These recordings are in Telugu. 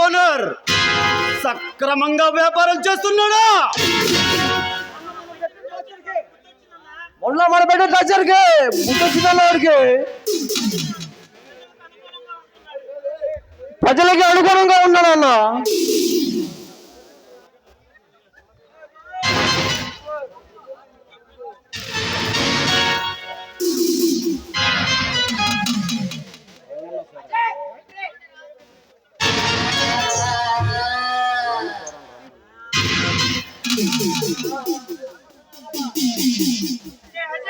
ఓనర్. సక్రమంగా వ్యాపారం చేస్తున్నాడా? మొన్న మన బిడ్డ టార్చర్కి ముట్టొచ్చిందన్నవాడికి ప్రజలకి అనుగుణంగా ఉన్నాడన్నా అన్న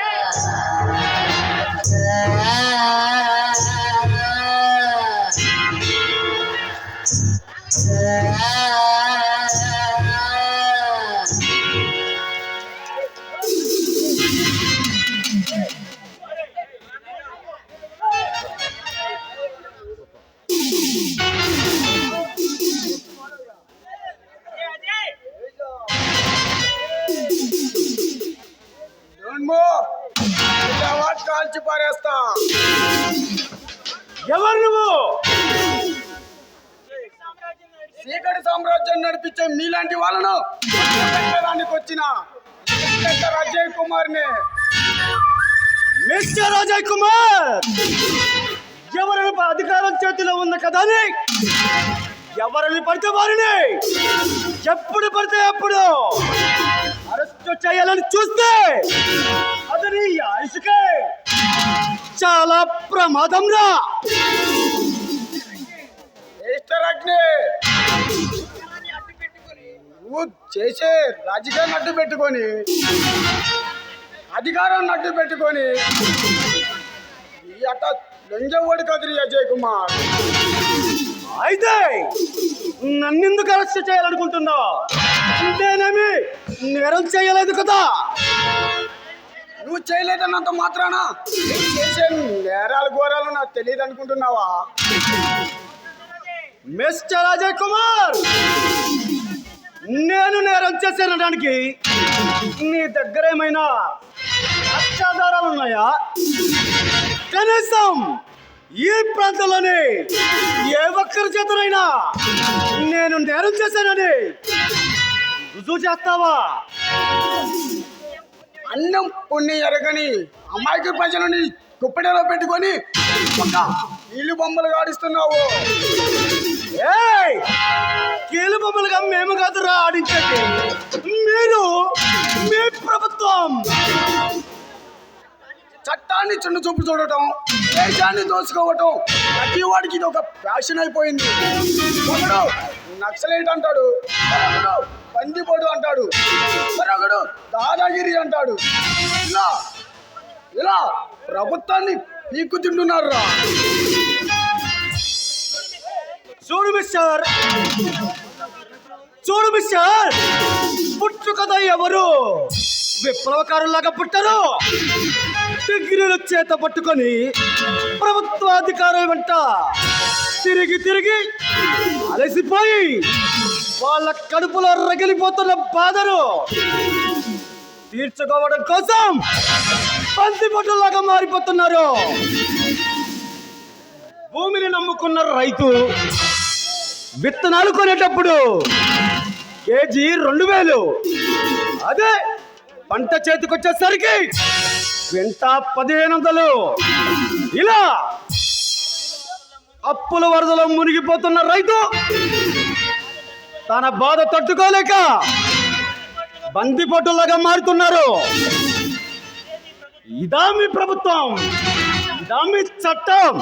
కాల్చి పారేస్తా. ఎవరు నువ్వు? చీకటి సామ్రాజ్యం నడిపించే మీలాంటి వాళ్ళను దానికి వచ్చిన ఇన్స్పెక్టర్ కుమార్ని మిస్టర్ అజయ్ కుమార్ ఎవరిని అధికారం చేతిలో ఉంది కదా ఎవరిని పడితే వారిని? ఎప్పుడు పడితే అప్పుడు? అరెస్ట్ చేయాలని చూస్తే అతని నీ ఆయుష్కే. చాలా ప్రమాదం రా మిస్టర్ అగ్ని! నువ్వు చేసే రాజకీయాన్ని అడ్డు పెట్టుకొని అధికారాన్ని అడ్డు పెట్టుకొని అట్ట లొంగేవాడు కదిరి అజయ్ కుమార్. అయితే నన్నెందుకు అరెస్ట్ చేయాలనుకుంటున్నావు? నేనేమి నేరం చేయలేదు కదా? నువ్వు చేయలేదన్నంత మాత్రాన? చేసే నేరాలు ఘోరాలు నాకు తెలియదు అనుకుంటున్నావా? మిస్టర్ అజయ్ కుమార్! నేను నేరం చేసేనడానికి నీ దగ్గర ఏమైనా అత్యాధారాలు ఉన్నాయా? కనీసం ఈ ప్రాంతంలోని ఏ ఒక్కరి చేతనైనా నేను నేరం చేశానని రుజువు చేస్తావా? అన్నం పుణ్యం ఎరగని అమాయక ప్రజలని కుప్పెడలో పెట్టుకొని నీళ్ళు బొమ్మలు ఆడిస్తున్నావు. ఏయ్! కీలు బొమ్మలుగా మేము కాదురా ఆడించండి మీరు మీ ప్రభుత్వం. చట్టాన్ని చిన్న చూపు చూడటం దేశాన్ని దోచుకోవటం ప్రతి వాడికి ఇది ఒక ఫ్యాషన్ అయిపోయింది. ఒకడు నక్సలైట్ అంటాడు. మరొకడు అంటాడు. మరొకడు దాదాగిరి అంటాడు. ఇలా ఇలా ప్రభుత్వాన్ని పీక్కు తింటున్నారు రా చూడు మిస్టర్. చూడు మిస్టర్. పుట్టు కదా ఎవరు విప్లవకారులాగా పుట్టారు? డిగ్రీల చేత పట్టుకొని ప్రభుత్వాధికారుల వెంట తిరిగి తిరిగి అలసిపోయి వాళ్ళ కడుపులో రగిలిపోతున్న బాధను తీర్చుకోవడం కోసం పంది పొట్టలాగా మారిపోతున్నారు. భూమిని నమ్ముకున్న రైతు విత్తనాలు కొనేటప్పుడు కేజీ రెండు వేలు. అదే పంట చేతికొచ్చేసరికి వెంట పదిహేను వందలు. ఇలా అప్పుల వరదలో మునిగిపోతున్న రైతు తన బాధ తట్టుకోలేక బందిపోటులాగా మారుతున్నారు. ఇదా మీ ప్రభుత్వం. ఇదా మీ చట్టం.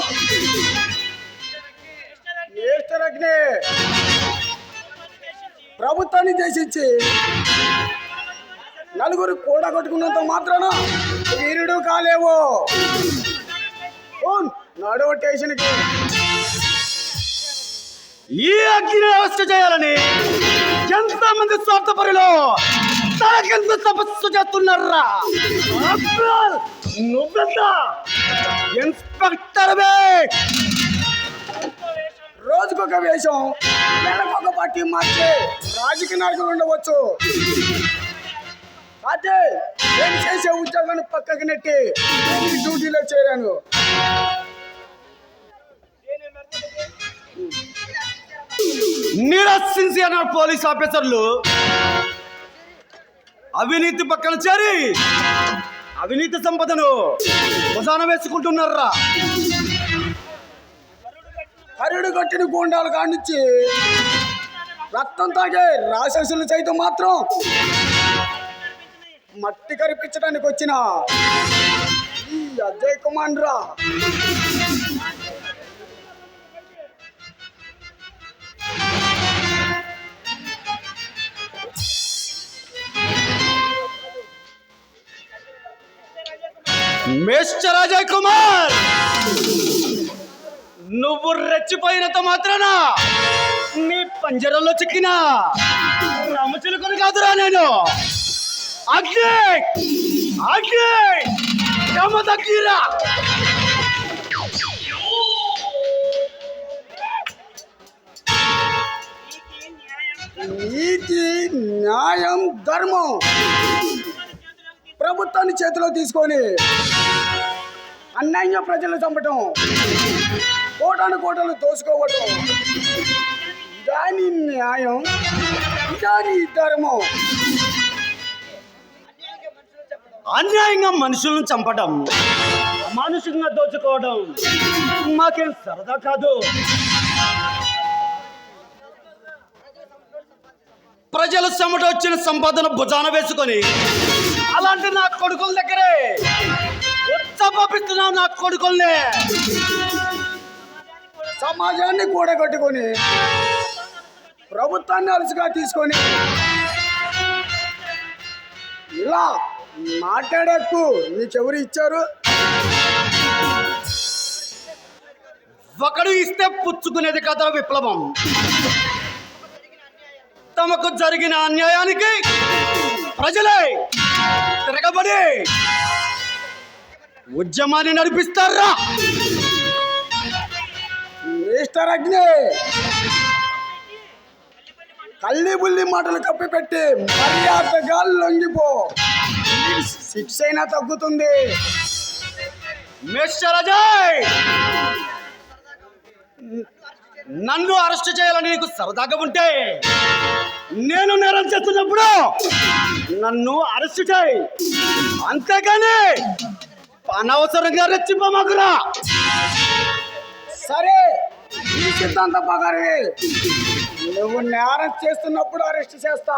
ప్రభుత్వాన్ని దేశించి నలుగురు కూడ కొట్టుకున్నంత మాత్రాన వీరుడు కాలేవో. ఓన్ నడువ స్టేషన్కి. ఈ అగ్ని వ్యవస్థ చేయాలని ఎంతమంది స్వార్థపరులు తనకెంత తపస్సు చేస్తున్నారా? నువ్వెంత? ఇన్స్పెక్టర్ రోజుకొక వేషం నెలకొక పార్టీ మార్చే రాజకీయ నాయకులు ఉండవచ్చు. అదే నేను చేసే ఉద్యోగాన్ని పక్కకి నెట్టి నేను ఈ డ్యూటీలో చేరాను. నిరసించిన పోలీస్ ఆఫీసర్లు అవినీతి పక్కన చేరి అవినీతి సంపదను భుజాన వేసుకుంటున్నారా? హరుడు కట్టిన గూండాలు కానిచ్చి రక్తం తాగే రాక్షసులు సైతం మాత్రం మట్టి కరిపించడానికి వచ్చిన ఈ అజయ్ కుమార్ రా మిస్టర్ అజయ్ కుమార్! నువ్వు రెచ్చిపోయినంత మాత్రాన? నీ పంజరంలో చిక్కిన? రామచిలుకను కాదురా నేను! అగ్ని! అగ్ని! యమ నీతి న్యాయం ధర్మం! ప్రభుత్వాన్ని చేతిలో తీసుకొని అన్యాయంగా ప్రజలు చంపటం. కోటాను కోటలు దోసుకోవటం దాని న్యాయం దాని ధర్మం. అన్యాయంగా మనుషులను చంపడం మానుషంగా దోచుకోవడం మాకేం సరదా కాదు. ప్రజలు చెమట వచ్చిన సంపాదన భుజాన వేసుకొని అలాంటి నా కొడుకుల దగ్గరే ఉచ్చపిస్తున్నావు నా కొడుకుల్ని? సమాజాన్ని కూడగట్టుకొని ప్రభుత్వాన్ని అలసిగా తీసుకొని ఇలా మాట్లాడకు నీకెవరు ఇచ్చారు? ఒకడు ఇస్తే పుచ్చుకునేది కదా విప్లవం. తమకు జరిగిన అన్యాయానికి ప్రజలే తిరగబడి ఉద్యమాన్ని నడిపిస్తారా? మిస్టర్ అగ్ని! కల్లి బుల్లి మాటలు కప్పిపెట్టి మర్యాదగా లొంగిపో. శిక్ష అయినా తగ్గుతుంది. మిస్టర్ అజయ్! నన్ను అరెస్ట్ చేయాలని నీకు సరదాగా ఉంటే నేను నేరం చేస్తున్నప్పుడు నన్ను అరెస్ట్ చేయి. అంతేగాని అనవసరంగా రెచ్చిపోమాకురా. సరే ఈ సిద్ధాంత పగారి నువ్వు నేరం చేస్తున్నప్పుడు అరెస్ట్ చేస్తా.